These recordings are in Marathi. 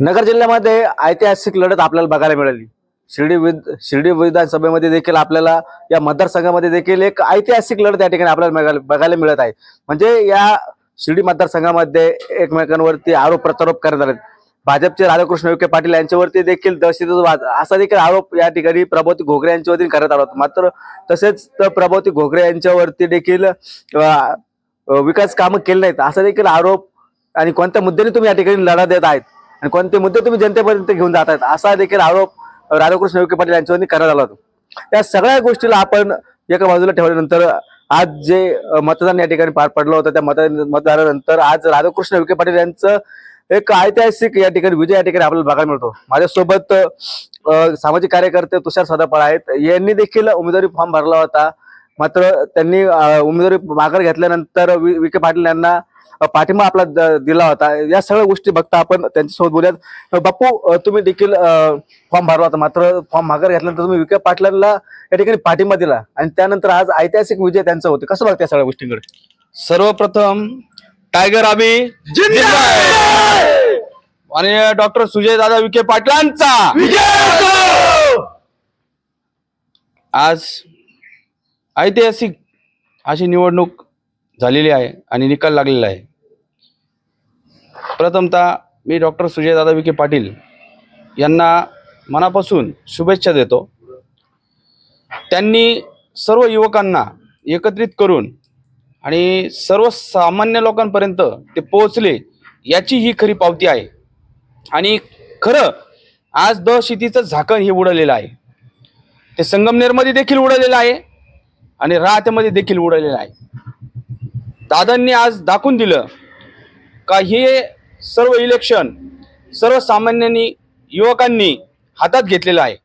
नगर जिल्ह्यामध्ये ऐतिहासिक लढत आपल्याला बघायला मिळाली. शिर्डी विध शिर्डी विधानसभेमध्ये देखील आपल्याला या मतदारसंघामध्ये देखील एक ऐतिहासिक लढत या ठिकाणी आपल्याला बघायला बघायला मिळत आहे. म्हणजे या शिर्डी मतदारसंघामध्ये एकमेकांवरती आरोप प्रत्यारोप करण्यात आले भाजपचे राधाकृष्ण विखे पाटील यांच्यावरती देखील दहशतवाद असा देखील आरोप या ठिकाणी प्रभावती घोगरे यांच्यावरती करण्यात आला होता मात्र तसेच तर प्रभावती घोगरे यांच्यावरती देखील विकास कामं केली नाहीत. असा देखील आरोप आणि कोणत्या मुद्द्याने तुम्ही या ठिकाणी लढा देत आहेत? आणि कोणते मुद्दे तुम्ही जनतेपर्यंत घेऊन जात आहेत? असा देखील आरोप राधाकृष्ण विखे पाटील यांच्यावरती करण्यात आला होता. या सगळ्या गोष्टीला आपण एका बाजूला ठेवल्यानंतर आज जे मतदान या ठिकाणी पार पडलं होतं त्या मतदान मतदानानंतर आज राधाकृष्ण विखे पाटील यांचं एक ऐतिहासिक या ठिकाणी विजय या ठिकाणी आपल्याला बघायला मिळतो. माझ्यासोबत सामाजिक कार्यकर्ते तुषार सदापळ आहेत. यांनी देखील उमेदवारी फॉर्म भरला होता. मात्र त्यांनी उमेदवारी माघार घेतल्यानंतर वि- विखे पाटील यांना पाठिंबा आपला दिला होता. या सगळ्या गोष्टी बघता आपण त्यांच्यासोबत बोलूयात. बापू तुम्ही देखील फॉर्म भरला होता. मात्र फॉर्म माघार घेतल्यानंतर तुम्ही विखे पाटलांना या ठिकाणी पाठिंबा दिला. आणि त्यानंतर आज ऐतिहासिक विजय त्यांचा होते. कसं बघता सगळ्या गोष्टींकडे? सर्वप्रथम टायगर आम्ही आणि डॉक्टर सुजय दादा विखे पाटलांचा! आज ऐतिहासिक अशी निवडणूक झालेली आहे आणि निकाल लागलेला आहे. प्रथमतः मी डॉक्टर सुजयदादा विखे पाटील यांना मनापासून शुभेच्छा देतो. त्यांनी सर्व युवकांना एकत्रित करून आणि सर्वसामान्य लोकांपर्यंत ते पोहोचले याची ही खरी पावती आहे. आणि खरं आज दहशतीचं झाकण हे उडवलेलं आहे. ते संगमनेरमध्ये देखील उडवलेलं आहे आणि राहत्यामध्ये देखील उडवलेलं आहे. दादांनी आज दाखवून दिलं का हे सर्व इलेक्शन सर्वसामान्यांनी युवकांनी हातात घेतलेलं आहे.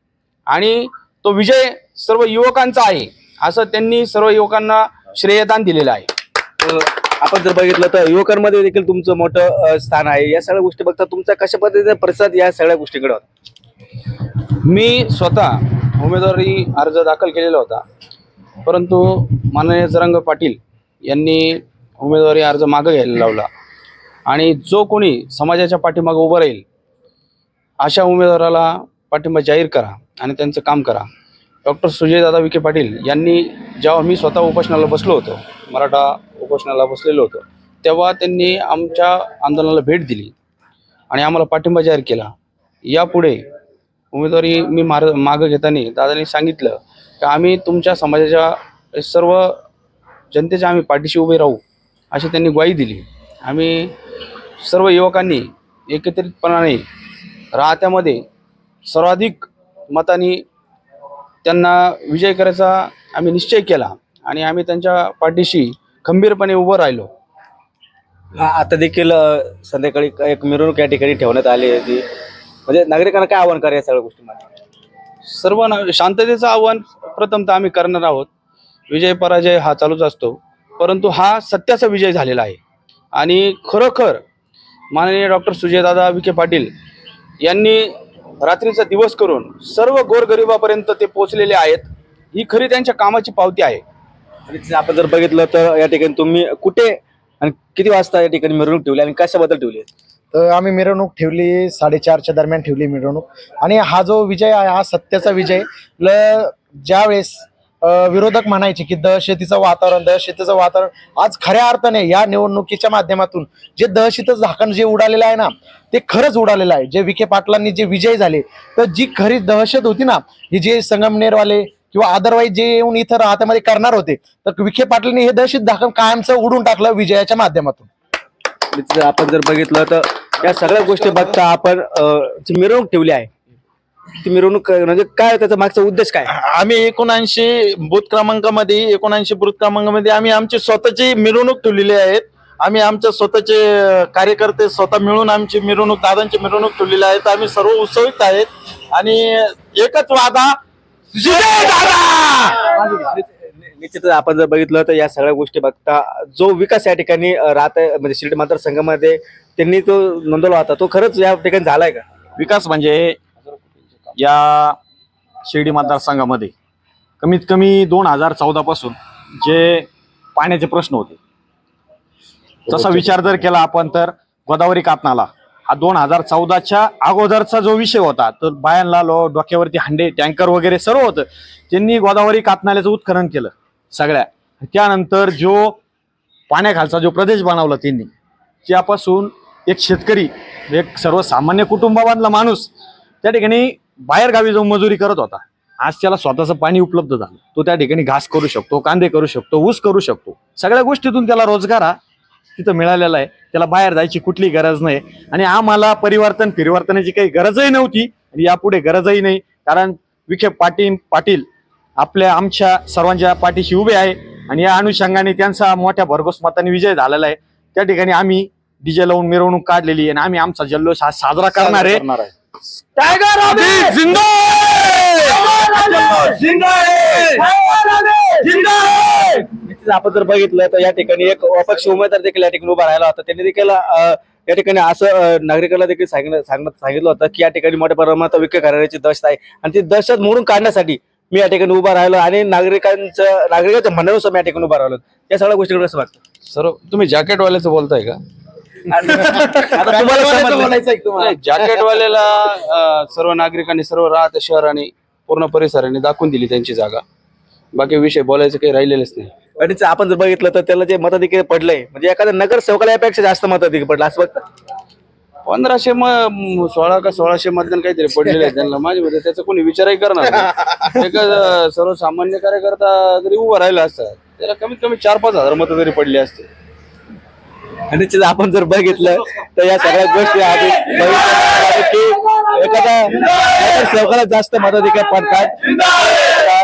आणि तो विजय सर्व युवकांचा आहे असं त्यांनी सर्व युवकांना श्रेयदान दिलेलं आहे. आपण जर बघितलं तर युवकांमध्ये देखील तुमचं मोठं स्थान आहे. या सगळ्या गोष्टी बघता तुमचा कशा पद्धतीचा प्रतिसाद या सगळ्या गोष्टीकडे होता? मी स्वतः उमेदवारी अर्ज दाखल केलेला होता. परंतु माननीय जरंग पाटील यांनी उमेदवारी अर्ज मागं घ्यायला लावला. आणि जो कोणी समाजाच्या पाठीमागं उभं राहील अशा उमेदवाराला पाठिंबा जाहीर करा आणि त्यांचं काम करा. डॉक्टर सुजयदादा विखे पाटील यांनी जेव्हा मी स्वतः उपोषणाला बसलो होतो मराठा उपोषणाला बसलेलो होतो तेव्हा त्यांनी आमच्या आंदोलनाला भेट दिली आणि आम्हाला पाठिंबा जाहीर केला. यापुढे उमेदवारी मी मार मागं घेताना दादांनी सांगितलं की आम्ही तुमच्या समाजाच्या सर्व जनतेच्या आम्ही पाठीशी उभे राहू. अशी त्यांनी ग्वाही दिली. आम्ही सर्व युवकांनी एकत्रितपणाने राहत्यामध्ये सर्वाधिक मतांनी त्यांना विजय करायचा आम्ही निश्चय केला आणि आम्ही त्यांच्या पाठीशी खंबीरपणे उभं राहिलो. आता देखील संध्याकाळी एक मिरवणूक या ठिकाणी ठेवण्यात आली होती म्हणजे नागरिकांना काय आव्हान करा या सगळ्या गोष्टीमध्ये? सर्व ना शांततेचं आव्हान प्रथमतः आम्ही करणार आहोत. विजय पराजय हा चालूच असतो. परंतु हा सत्याचा विजय झालेला आहे. आणि खरोखर माननीय डॉक्टर सुजयदादा विखे पाटील यांनी रात्रीचा दिवस करून सर्व गोरगरिबापर्यंत ते पोचलेले आहेत ही खरी त्यांच्या कामाची पावती आहे. आणि ते आपण जर बघितलं तर या ठिकाणी तुम्ही कुठे आणि किती वाजता या ठिकाणी मिरवणूक ठेवली आणि कशाबद्दल ठेवली तर आम्ही मिरवणूक ठेवली साडेचारच्या दरम्यान ठेवली मिरवणूक. आणि हा जो विजय आहे हा सत्याचा विजय. ल ज्यावेळेस विरोधक म्हणायचे की दहशतीचं वातावरण दहशतीचं वातावरण आज खऱ्या अर्थाने या निवडणुकीच्या माध्यमातून जे दहशतीचं झाकण जे उडालेलं आहे ना ते खरंच उडालेलं आहे. जे विखे पाटलांनी जे विजय झाले तर जी खरी दहशत होती ना ही जे संगमनेरवाले किंवा अदरवाईज जे येऊन इथं राहत्यामध्ये करणार होते तर विखे पाटलांनी हे दहशत झाकण कायमचं उडून टाकलं विजयाच्या माध्यमातून. आपण जर बघितलं तर या सगळ्या गोष्टी बघता आपण मिरवणूक ठेवली आहे ती मिरवणूक म्हणजे काय त्याचा मागचा उद्देश काय? आम्ही एकोणऐंशी बूथ क्रमांकामध्ये एकोणऐंशी बूथ क्रमांकामध्ये आम्ही आमची स्वतःची मिरवणूक ठेवलेली आहेत. आम्ही आमच्या स्वतःचे कार्यकर्ते स्वतः मिळून आमची मिरवणूक दादांची मिरवणूक ठेवलेली आहेत. आम्ही सर्व उत्सवित आहेत. आणि एकच वादा दादा! निश्चितच आपण जर बघितलं तर या सगळ्या गोष्टी बघता जो विकास या ठिकाणी राहत आहे म्हणजे शिर्डी मतदारसंघामध्ये त्यांनी तो नोंदवला होता. तो खरंच या ठिकाणी झालाय का? विकास म्हणजे या शिर्डी मतदारसंघामध्ये कमीत कमी दोन हजार चौदा पासून जे पाण्याचे प्रश्न होते. तसा विचार जर केला आपण तर गोदावरी कातनाला हा दोन हजार चौदाच्या अगोदरचा जो विषय होता तर बायांना लो डोक्यावरती हंडे टँकर वगैरे सर्व होतं त्यांनी गोदावरी कातनाल्याचं उत्खनन केलं सगळ्या. त्यानंतर जो पाण्याखालचा जो प्रदेश बनवला त्यांनी त्यापासून एक शेतकरी एक सर्वसामान्य कुटुंबामधला माणूस त्या ठिकाणी बाहेर गावी जाऊन मजुरी करत होता. आज त्याला स्वतःचं पाणी उपलब्ध झालं. तो त्या ठिकाणी घास करू शकतो कांदे करू शकतो ऊस करू शकतो. सगळ्या गोष्टीतून त्याला रोजगार हा तिथं मिळालेला आहे. त्याला बाहेर जायची कुठली गरज नाही. आणि आम्हाला परिवर्तन फिरवर्तनाची काही गरजही नव्हती आणि यापुढे गरजही नाही. कारण विखे पाटील पाटील आपल्या आमच्या सर्वांच्या पाठीशी उभे आहे. आणि या अनुषंगाने त्यांचा मोठ्या भरघोस मताने विजय झालेला आहे. त्या ठिकाणी आम्ही डीजे लावून मिरवणूक काढलेली आणि आम्ही आमचा जल्लोष हा साजरा करणार आहे. टायगर अभी निश्चित आपण जर बघितलं तर या ठिकाणी एक अपक्ष उमेदवार देखील या ठिकाणी उभा राहिला होता. त्यांनी देखील अं, या ठिकाणी असं अं, नागरिकांना देखील सांगितलं सांगण्यात सांगितलं होतं की या ठिकाणी मोठ्या प्रमाणात विखे घराण्याची दहशत आहे. आणि ती दहशत मोडून काढण्यासाठी मी या ठिकाणी उभा राहिलो आणि नागरिकांचं नागरिकांच्या म्हणण्यानुसार मी या ठिकाणी उभा राहिलो. या सगळ्या गोष्टीकडे कसं वाटतं सर्व तुम्ही जॅकेटवाल्याचं बोलताय का? जॅकेटवाल्याला अं, सर्व नागरिकांनी सर्व राहत शहराने पूर्ण परिसराने दाखवून दिली त्यांची जागा. बाकी विषय बोलायचं काही राहिलेलंच नाही. आणि आपण जर बघितलं तर त्याला जे मताधिकारी पडलंय म्हणजे एखाद्या नगरसेवकाला यापेक्षा जास्त मताधिकारी पडलं असं बघतं पंधराशे म म- सोळा का सोळाशे मतदान काहीतरी पडलेले आहे त्यांना. माझ्या मते त्याचा कोणी विचारही करणार. एक सर्वसामान्य कार्यकर्ता जरी उभा राहिला असता त्याला कमीत कमी चार पाच हजार मतं तरी पडली असते निश्चित आपण जर बघितलं तर या सगळ्या गोष्टी आधी एखादा नगरसेवकाला जास्त मताधिकार पडतात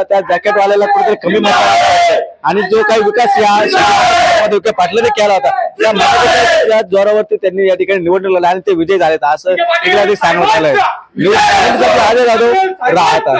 त्या- जॅकेटवाल्याला कुठेतरी कमी मत आणि जो काही विकास या पाटलाने केला होता त्या मताधिकाराच्या जोरावरती त्यांनी या ठिकाणी निवडणूक आणि ते विजय झाले असं एकदा सांगण्यात आलंय. न्यूज चॅनलसाठी आजच जाधव राहता.